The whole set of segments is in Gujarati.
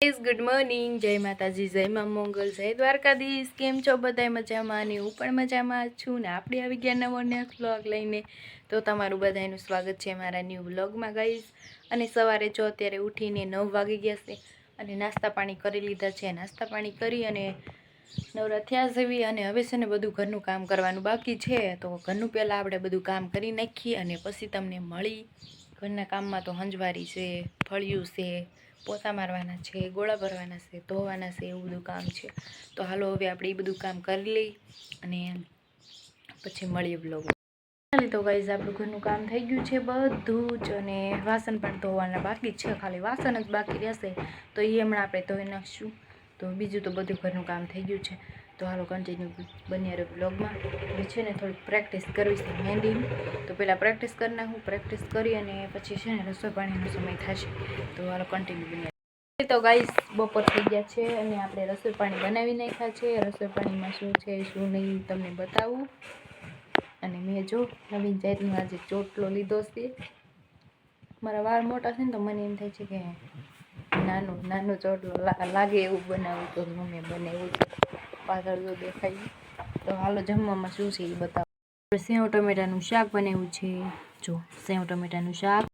ગુડ મોર્નિંગ જય માતાજી, જય મા મંગલ, જય દ્વારકાધીશ. કેમ છો બધાય? મજામાં અને હું પણ મજામાં છું ને આપણે આવી ગયા નવો નેક્સ્ટ બ્લોગ લઈને. તો તમારું બધાનું સ્વાગત છે મારા ન્યૂ બ્લોગમાં ગાઈશ અને સવારે જો અત્યારે ઉઠીને નવ વાગી ગયા છે અને નાસ્તા પાણી કરી લીધા છે. નાસ્તા પાણી કરી અને નવરા થયા જેવી અને હવે છે ને બધું ઘરનું કામ કરવાનું બાકી છે. તો ઘરનું પહેલાં આપણે બધું કામ કરી નાખીએ અને પછી તમને મળી. ઘરના કામમાં તો હંજવારી છે, ફળિયું છે પોતા મારવાના છે, ગોળા ભરવાના છે, ધોવાના છે, એવું બધું કામ છે. તો હાલો હવે આપણે એ બધું કામ કરી લઈ અને પછી મળીએ બ્લોગ તો ગાઈઝ આપણું ઘરનું કામ થઈ ગયું છે બધું જ અને વાસણ પણ ધોવાના બાકી છે, ખાલી વાસણ જ બાકી રહેશે. તો એ હમણાં આપણે ધોઈ નાખશું. તો બીજું તો બધું ઘરનું કામ થઈ ગયું છે. તો હાલો કન્ટિન્યુ બની રહ્યો બ્લોગમાં હવે છે ને થોડીક પ્રેક્ટિસ કરવી છે મહેંદીની તો પહેલાં પ્રેક્ટિસ કરી નાખું પ્રેક્ટિસ કરી અને પછી છે ને રસોઈ પાણીનો સમય થશે. તો હાલો કન્ટિન્યુ બની તો ગાઈસ બપોર થઈ ગયા છે અને આપણે રસોઈ પાણી બનાવી નાખ્યા છે. રસોઈ પાણીમાં શું છે, શું નહીં, તમને બતાવું. અને મેં જો નવીન જાતનો આજે ચોટલો લીધો છે. મારા વાળ મોટા છે ને તો મને એમ થાય છે કે નાનો નાનો ચોટલો લાગે એવું બનાવું તો મમ્મી બને એવું છે. પાછળ જો દેખાય. તો હાલો જમવામાં શું છે એ બતાવો. સેવ ટમેટાનું શાક બનાવ્યું છે. જો, સેવ ટમેટાનું શાક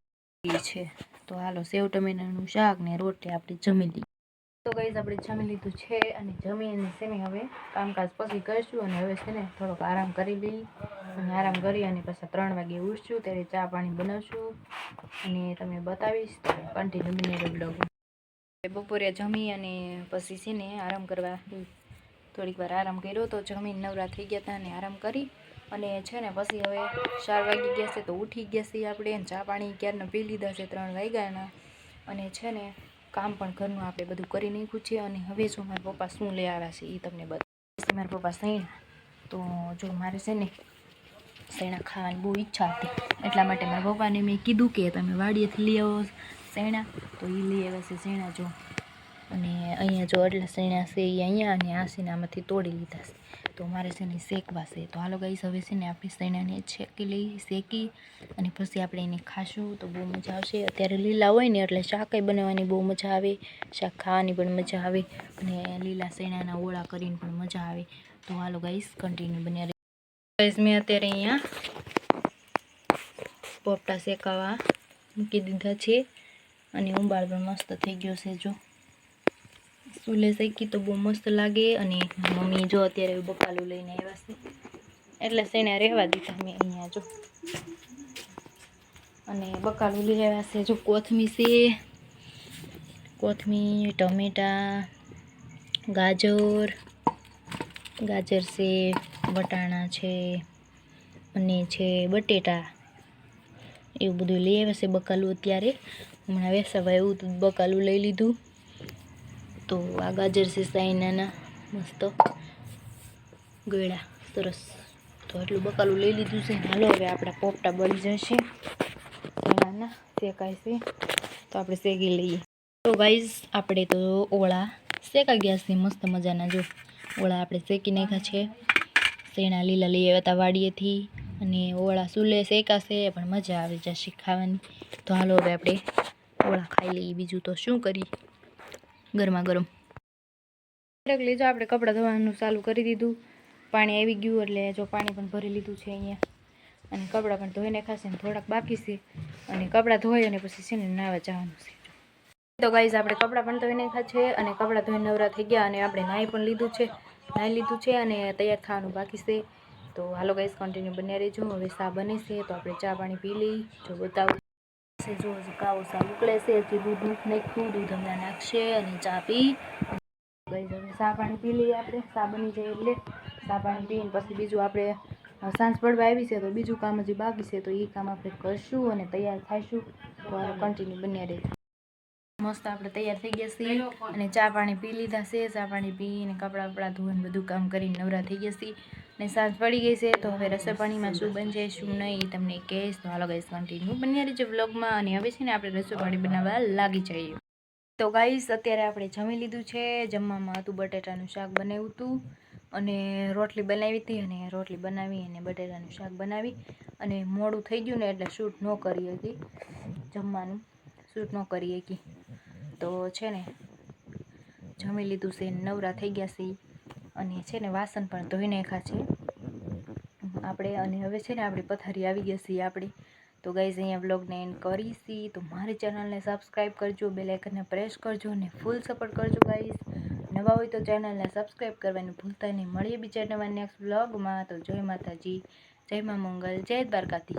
છે. તો હાલો સેવ ટમેટાનું શાક ને રોટી આપણે જમી લીધી તો ગઈઝ આપણે જમી લીધું છે અને જમીને છે ને હવે કામકાજ પછી કરીશું અને હવે છે ને થોડોક આરામ કરી લઈ. અને આરામ કરી અને પછી ત્રણ વાગે ઉઠશું, ત્યારે ચા પાણી બનાવશું. અને તમને બતાવીશ કન્ટિન્યુ બને બપોરે જમી અને પછી છે ને આરામ કરવા થોડીક વાર આરામ કર્યો તો જમીન નવરા થઈ ગયા હતા અને આરામ કરી અને છે ને પછી હવે ચાર વાગી ગયા છે તો ઉઠી ગયા છીએ આપણે ચા પાણી ક્યારના પી લીધા છે ત્રણ વાગ્યાના અને છે ને કામ પણ ઘરનું આપણે બધું કરી નાખ્યું છે અને હવે જો મારા પપ્પા શું લઈ આવ્યા છે એ તમને બતાવીશ મારા પપ્પા સૈણા તો જો મારે છે ને સૈણા ખાવાની બહુ ઈચ્છા હતી. એટલા માટે મારા પપ્પાને મેં કીધું કે તમે વાડીએથી લઈ આવો સૈણા તો એ લઈ આવ્યા છે સૈણા જો. અને અહીંયા જો અડલા સૈણા છે એ અહીંયા અને આ સૈણામાંથી તોડી લીધા છે. તો મારે છે ને શેકવા છે. તો હાલો ગાઈસ, હવે છે ને આપણે સૈણાને શેકી લઈ શેકી અને પછી આપણે એને ખાશું. તો બહુ મજા આવશે. અત્યારે લીલા હોય ને એટલે શાકાઈ બનાવવાની બહુ મજા આવે. શાક ખાવાની પણ મજા આવે અને લીલા સૈણાના ઓળા કરીને પણ મજા આવે. તો હાલો ગાઈસ કન્ટિન્યુ બન્યા ગાઈસ, મેં અત્યારે અહીંયા પોપટા શેકાવા મૂકી દીધા છે અને ઉંબાળ પણ મસ્ત થઈ ગયો છે, જો. ચૂલે શેકી તો બહુ મસ્ત લાગે અને મમ્મી જો અત્યારે બકાલું લઈને આવ્યા છે. એટલે શેને રહેવા દીધા મેં અહીંયા જો. અને બકાલું લઈ આવ્યા છે જો કોથમી છે. કોથમીર, ટમેટા, ગાજર. ગાજર છે, વટાણા છે, અને છે બટેટા. એવું બધું લઈ આવ્યા છે બકાલું અત્યારે. હમણાં વેસાવા એવું બકાલું લઈ લીધું. તો આ ગાજર છે સાઈનાના મસ્ત. ગળા સરસ. તો એટલું બકાલું લઈ લીધું છે હાલો હવે આપણા પોપટા બળી જશે. નાના શેકાય તો આપણે શેકી લઈએ. તો ગાઈઝ આપણે તો ઓળા શેકા ગયા છે. મસ્ત મજાના જો. ઓળા આપણે શેકી નાખ્યા છે. શેણા લીલા લઈ આવ્યા હતા વાડીએથી. અને ઓળા સુલે શેકાશે, પણ મજા આવી જશે ખાવાની. તો હાલો હવે આપણે ઓળા ખાઈ લઈએ. બીજું તો શું કરી ગરમા ગરમ. જો આપણે કપડાં ધોવાનું ચાલુ કરી દીધું. પાણી આવી ગયું એટલે જો પાણી પણ ભરી લીધું છે અહીંયા. અને કપડાં પણ ધોઈને ખાશે ને થોડાક બાકી છે. અને કપડાં ધોઈ અને પછી છે ને નાવા જવાનું છે. તો ગાઈઝ આપણે કપડાં પણ ધોઈને નાખ્યા છે અને કપડાં ધોઈને નવરા થઈ ગયા અને આપણે નાહી પણ લીધું છે. નાહી લીધું છે અને તૈયાર થવાનું બાકી છે. તો હાલો ગાઈઝ કન્ટિન્યુ બન્યા રહેજો. હવે સા બને છે તો આપણે ચા પાણી પી લઈ. જો બતાવું. છે. જો કાવો સા ઉકળે છે હજી દૂધ નથી નાખ્યું, દૂધ હમણાં નાખશે અને ચા પી. ગઈ હવે ચા પાણી પી લઈએ આપણે સા બની જાય એટલે. પાણી પીને પછી બીજું આપણે સાંજ પડવા આવી છે તો બીજું કામ હજી બાકી છે તો એ કામ આપણે કરશું અને તૈયાર થાઈશું. તો કન્ટિન્યુ બન્યા રહે મસ્ત આપણે તૈયાર થઈ ગયા છીએ અને ચા પાણી પી લીધા છે. ચા પાણી પીને કપડાં બપડા ધોઈને બધું કામ કરીને નવરા થઈ ગયા છીએ અને સાંજ પડી ગઈ છે તો હવે રસોઈ પાણીમાં શું બનશે શું નહીં તમને કહેશ. તો હાલો ગાઈસ કન્ટિન્યુ બન્યા રહેજો વ્લોગમાં અને હવે છે ને આપણે રસોઈ પાણી બનાવવા લાગી જઈએ. તો ગાઈસ અત્યારે આપણે જમી લીધું છે. જમવામાં હતું બટેટાનું શાક બનાવ્યું હતું અને રોટલી બનાવી હતી અને રોટલી બનાવી અને બટેટાનું શાક બનાવી અને મોડું થઈ ગયું ને એટલે શૂટ ન કરી હતી જમવાનું. શૂટ ન કરી શકી. તો છે ને, જમી લીધું છે, નવરા થઈ ગયા છે અને છે ને વાસણ પણ ધોઈ નાખ્યા છે. આપણે અને હવે છે ને આપણી પથારી આવી ગઈ છે આપણી. તો ગાઈઝ અહીંયા વ્લોગને એન્ડ કરીશી. તો મારી ચેનલને સબસ્ક્રાઈબ કરજો બે લાઇકનને પ્રેસ કરજો અને ફૂલ સપોર્ટ કરજો ગાઈઝ નવા હોય તો ચેનલને સબસ્ક્રાઈબ કરવાનું ભૂલતા નહીં. મળીએ બીજા નવા નેક્સ્ટ વ્લોગમાં તો જય માતાજી, જય મા મંગલ, જય દ્વારકાધીશ.